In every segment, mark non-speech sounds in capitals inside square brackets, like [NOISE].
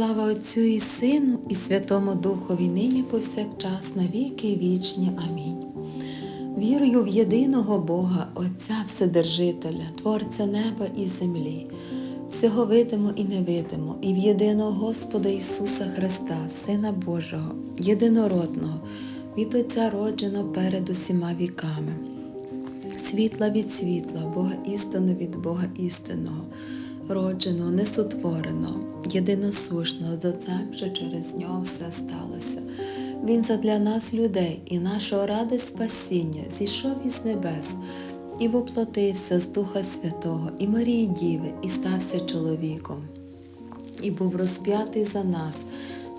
Слава Отцю і Сину, і Святому Духові нині повсякчас, на віки вічні. Амінь. Вірую в єдиного Бога, Отця Вседержителя, Творця неба і землі, всього видимо і невидимо, і в єдиного Господа Ісуса Христа, Сина Божого, єдинородного, від Отця родженого перед усіма віками, світла від світла, Бога істину від Бога істинного, родженого, несотвореного, єдиносушного з Отцем, що через нього все сталося. Він задля нас, людей, і нашого ради спасіння зійшов із небес і воплотився з Духа Святого і Марії Діви, і стався чоловіком, і був розп'ятий за нас,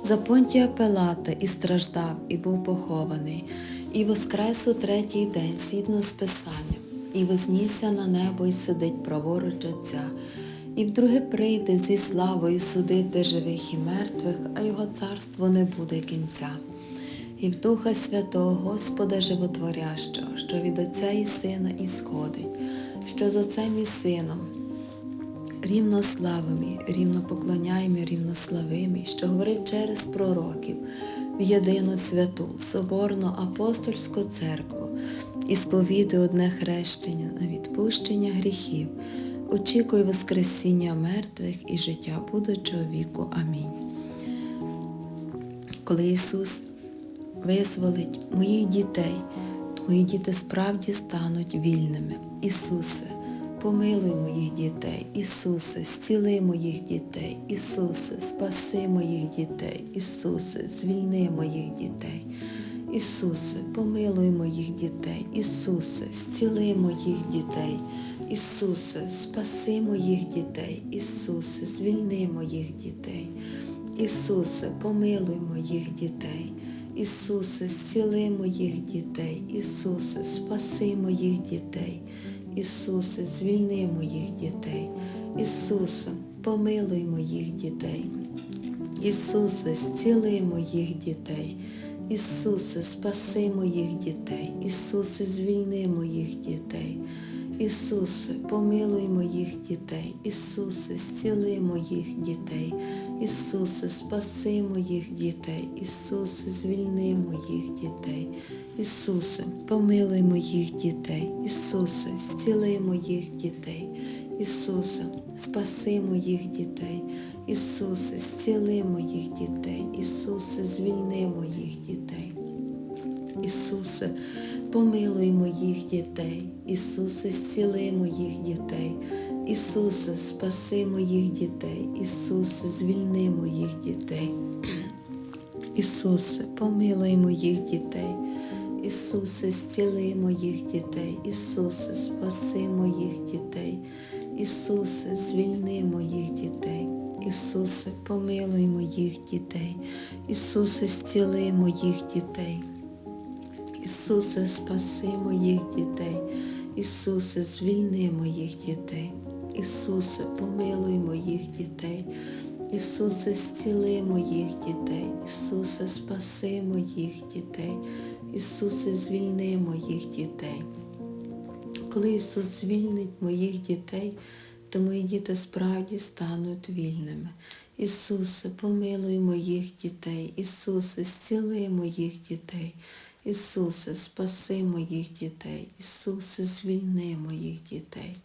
за Понтія Пилата, і страждав, і був похований, і воскрес у третій день, згідно з Писанням, і вознісся на небо, і сидить праворуч Отця, і вдруге прийде зі славою судити живих і мертвих, а його царство не буде кінця. І в Духа Святого Господа Животворящого, що від Отця і Сина ісходить, що з Отцем і Сином, рівнославимі, рівнопоклоняємі, рівнославимі, що говорив через пророків в єдину святу, Соборну апостольську церкву і сповідує одне хрещення на відпущення гріхів, очікує Воскресіння мертвих і життя будучого віку. Амінь. Коли Ісус визволить моїх дітей, мої діти справді стануть вільними. Ісусе, помилуй моїх дітей, Ісусе, зціли моїх дітей, Ісусе, спаси моїх дітей, Ісусе, звільни моїх дітей. Ісусе, помилуй моїх дітей, Ісусе, зціли моїх дітей, Ісусе, спаси моїх дітей, Ісусе, звільни моїх дітей. Ісусе, помилуй моїх дітей. Ісусе, зціли моїх дітей, Ісусе, спаси моїх дітей, Ісусе, звільни моїх дітей, Ісусе, помилуй моїх дітей, Ісусе, зціли моїх дітей, Ісусе, спаси моїх дітей, Ісусе, звільни моїх дітей. Ісусе, помилуй моїх дітей, Ісусе, зціли моїх дітей, Ісусе, спаси моїх дітей, Ісусе, звільни моїх дітей, Ісусе, помилуй моїх дітей, Ісусе, зціли моїх дітей, Ісусе, спаси моїх дітей, Ісусе, зціли моїх дітей, Ісусе, звільни моїх дітей. Ісусе, помилуй моїх дітей, Ісусе, зціли моїх дітей, Ісусе, спаси моїх дітей, Ісусе, звільни моїх дітей. Ісусе, помилуй моїх дітей, Ісусе, зціли моїх дітей, Ісусе, спаси моїх дітей, Ісусе, звільни моїх дітей. Ісусе, помилуй моїх дітей, Ісусе, зціли моїх дітей. Ісусе, спаси моїх дітей, Ісусе, звільни моїх дітей, Ісусе, помилуй моїх дітей, Ісусе, зціли моїх дітей, Ісусе, спаси моїх дітей, Ісусе, звільни моїх дітей. Коли Ісус звільнить моїх дітей, то мої діти справді стануть вільними. Ісусе, помилуй моїх дітей, Ісусе, зціли моїх дітей. Ісусе, спаси моїх дітей, Ісусе, звільни моїх дітей,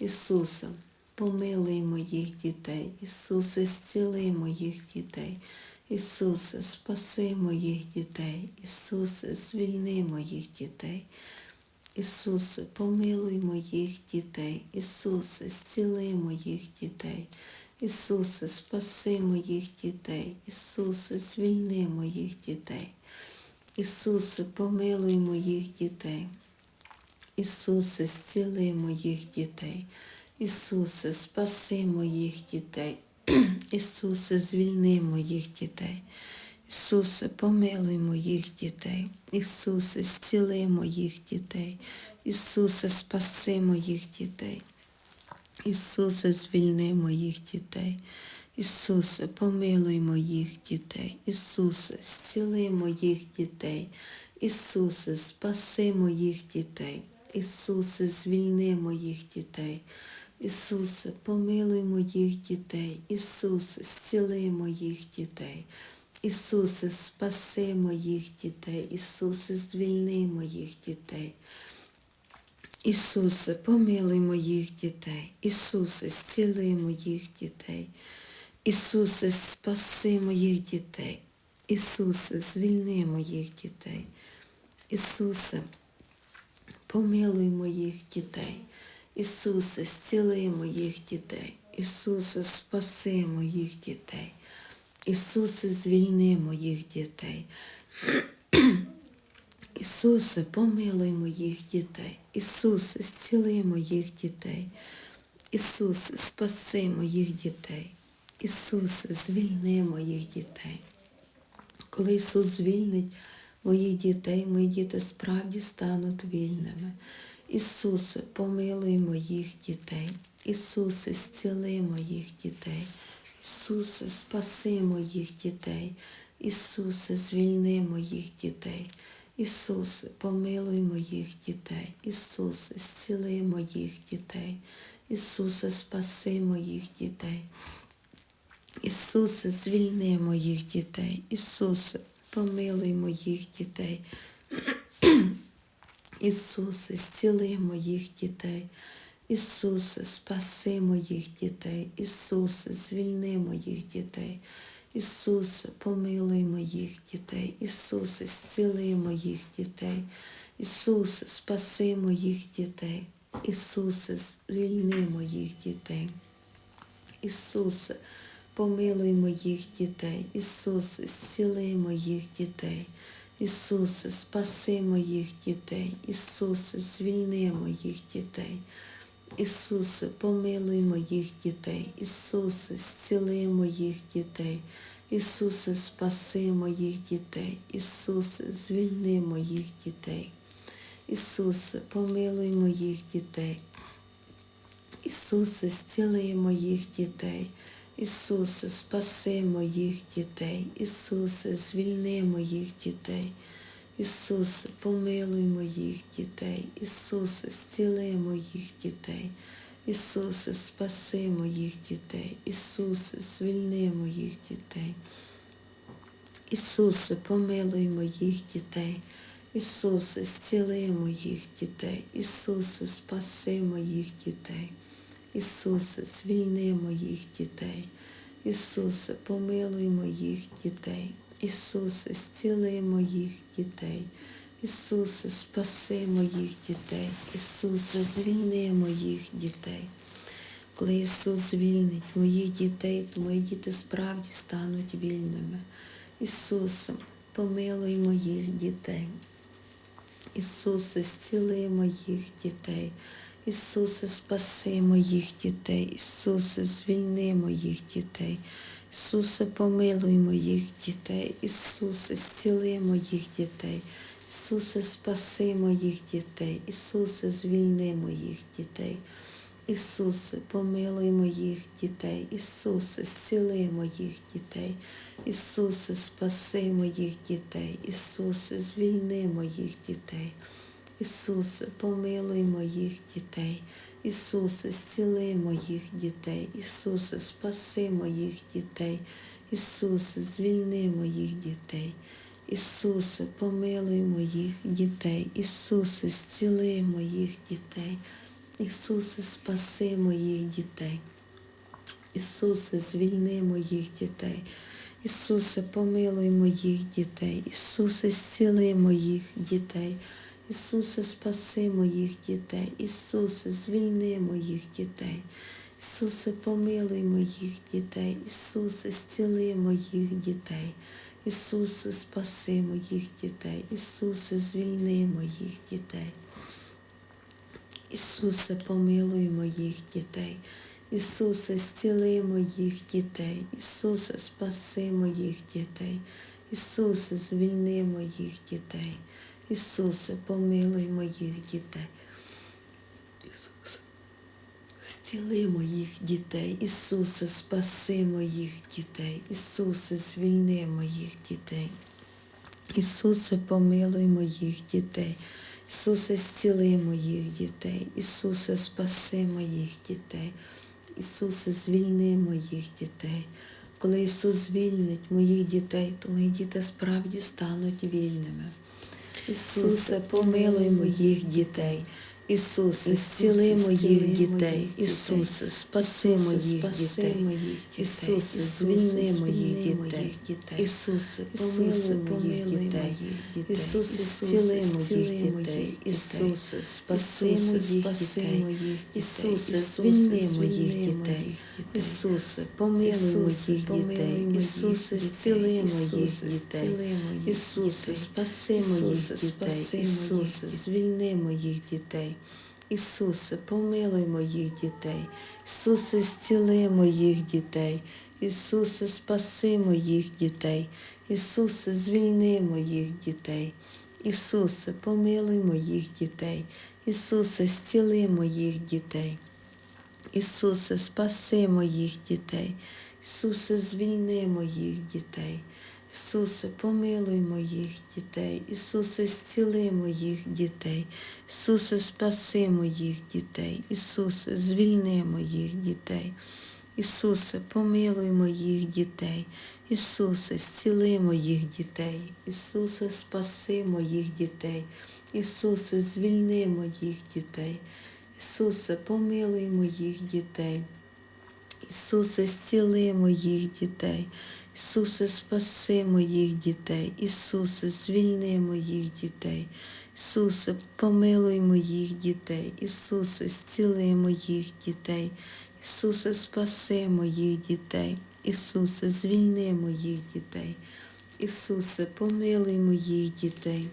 Ісусе, помилуй моїх дітей, Ісусе, зціли моїх дітей, Ісусе, спаси моїх дітей, Ісусе, звільни моїх дітей. Ісусе, помилуй моїх дітей, Ісусе, зціли моїх дітей, Ісусе, спаси моїх дітей, Ісусе, звільни моїх дітей. Ісусе, помилуй моїх дітей. Ісусе, зціли моїх дітей. Ісусе, спаси моїх дітей. [CLEARS THROAT] Ісусе, звільни моїх дітей. Ісусе, помилуй моїх дітей. Ісусе, зціли моїх дітей. Ісусе, спаси моїх дітей. Ісусе, звільни моїх дітей. Ісусе, помилуй моїх дітей, Ісусе, зціли моїх дітей, Ісусе, спаси моїх дітей, Ісусе, звільни моїх дітей, Ісусе, помилуй моїх дітей, Ісусе, зціли моїх дітей. Ісусе, спаси моїх дітей, Ісусе, звільни моїх дітей. Ісусе, помилуй моїх дітей, Ісусе, зціли моїх дітей. Ісусе, спаси моїх дітей. Ісусе, звільни моїх дітей. Ісусе, помилуй моїх дітей. Ісусе, зціли моїх дітей. Ісусе, спаси моїх дітей. Ісусе, звільни моїх дітей. Ісусе, помилуй моїх дітей. Ісусе, зціли моїх дітей. Ісусе, спаси моїх дітей. Ісусе, звільни моїх дітей. Коли Ісус звільнить моїх дітей, мої діти справді стануть вільними. Ісусе, помилуй моїх дітей. Ісусе, зціли моїх дітей. Ісусе, спаси моїх дітей. Ісусе, звільни моїх дітей. Ісусе, помилуй моїх дітей. Ісусе, зціли моїх дітей. Ісусе, спаси моїх дітей. Ісусе, звільни моїх дітей. Ісусе, помилуй моїх дітей. [CLEARS THROAT] Ісусе, зціли моїх дітей. Ісусе, спаси моїх дітей. Ісусе, звільни моїх дітей. Ісусе, помилуй моїх дітей. Ісусе, зціли моїх дітей. Ісусе, спаси моїх дітей. Ісусе, звільни моїх дітей. Ісусе, помилуй моїх дітей. Ісусе, зціли моїх дітей. Ісусе, спаси моїх дітей. Ісусе, звільни моїх дітей. Ісусе, помилуй моїх дітей. Ісусе, зціли моїх дітей. Ісусе, спаси моїх дітей. Ісусе, звільни моїх дітей. Ісусе, помилуй моїх дітей. Ісусе, зціли моїх дітей. Ісусе, спаси моїх дітей. Ісусе, звільни моїх дітей. Ісусе, помилуй моїх дітей. Ісусе, зціли моїх дітей. Ісусе, спаси моїх дітей. Ісусе, звільни моїх дітей. Ісусе, помилуй моїх дітей. Ісусе, зціли моїх дітей. Ісусе, спаси моїх дітей. Ісусе, звільни моїх дітей. Ісусе, помилуй моїх дітей. Ісусе, зціли моїх дітей. Ісусе, спаси моїх дітей. Ісусе, звільни моїх дітей. Коли Ісус звільнить моїх дітей, то мої діти справді стануть вільними. Ісусе, помилуй моїх дітей. Ісусе, зціли моїх дітей. Ісусе, спаси моїх дітей. Ісусе, звільни моїх дітей. Ісусе, помилуй моїх дітей. Ісусе, зціли моїх дітей. Ісусе, спаси моїх дітей. Ісусе, звільни моїх дітей. Ісусе, помилуй моїх дітей. Ісусе, зціли моїх дітей. Ісусе, спаси моїх дітей. Ісусе, звільни моїх дітей. Ісусе, помилуй моїх дітей. Ісусе, зціли моїх дітей. Ісусе, спаси моїх дітей. Ісусе, звільни моїх дітей. Ісусе, помилуй моїх дітей. Ісусе, зціли моїх дітей. Ісусе, спаси моїх дітей. Ісусе, звільни моїх дітей. Ісусе, помилуй моїх дітей. Ісусе, зціли моїх дітей. Ісусе, спаси моїх дітей. Ісусе, звільни моїх дітей. Ісусе, помилуй моїх дітей. Ісусе, зціли моїх дітей. Ісусе, спаси моїх дітей. Ісусе, звільни моїх дітей. Ісусе, помилуй моїх дітей. Ісусе, зціли моїх дітей. Ісусе, спаси моїх дітей. Ісусе, звільни моїх дітей. Ісусе, помилуй моїх дітей. Ісусе, зціли моїх дітей. Ісусе, спаси моїх дітей. Ісусе, звільни моїх дітей. Ісусе, помилуй моїх дітей. Ісусе, зціли моїх дітей, Ісусе, спаси моїх дітей, Ісусе, звільни моїх дітей. Коли Ісус звільнить моїх дітей, то мої діти справді стануть вільними. Ісусе, помилуй моїх дітей. Ісусе, зціли моїх дітей, Ісусе, спаси моїх дітей, Ісусе, звільни моїх дітей, Ісусе, помилуй моїх дітей, Ісусе, зціли моїх дітей, Ісусе, спаси моїх дітей, Ісусе, звільни моїх дітей, Ісусе, помилуй моїх дітей, Ісусе, зціли моїх дітей, Ісусе, спаси моїх дітей, Ісусе, звільни моїх дітей. Ісусе, помилуй моїх дітей, Ісусе, зціли моїх дітей, Ісусе, спаси моїх дітей, Ісусе, звільни моїх дітей, Ісусе, помилуй моїх дітей, Ісусе, зціли моїх дітей. Ісусе, спаси моїх дітей, Ісусе, звільни моїх дітей. Ісусе, помилуй моїх дітей, Ісусе, зціли моїх дітей, Ісусе, спаси моїх дітей, Ісусе, звільни моїх дітей. Ісусе, помилуй моїх дітей, Ісусе, зціли моїх дітей, Ісусе, спаси моїх дітей, Ісусе, звільни моїх дітей. Ісусе, помилуй моїх дітей. Ісусе, зціли моїх дітей, Ісусе, спаси моїх дітей, Ісусе, звільни моїх дітей, Ісусе, помилуй моїх дітей, Ісусе, зціли моїх дітей, Ісусе, спаси моїх дітей, Ісусе, звільни моїх дітей, Ісусе, помилуй моїх дітей.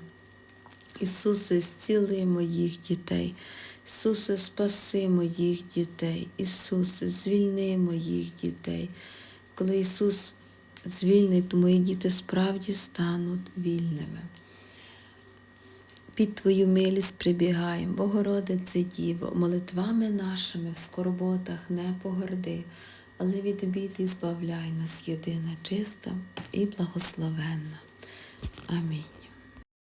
Ісусе, зціли моїх дітей, Ісусе, спаси моїх дітей, Ісусе, звільни моїх дітей. Коли Ісус звільнить, то мої діти справді стануть вільними. Під Твою милість прибігаємо, Богородице Діво, молитвами нашими в скорботах не погорди, але від бід і збавляй нас єдина, чиста і благословенна. Амінь.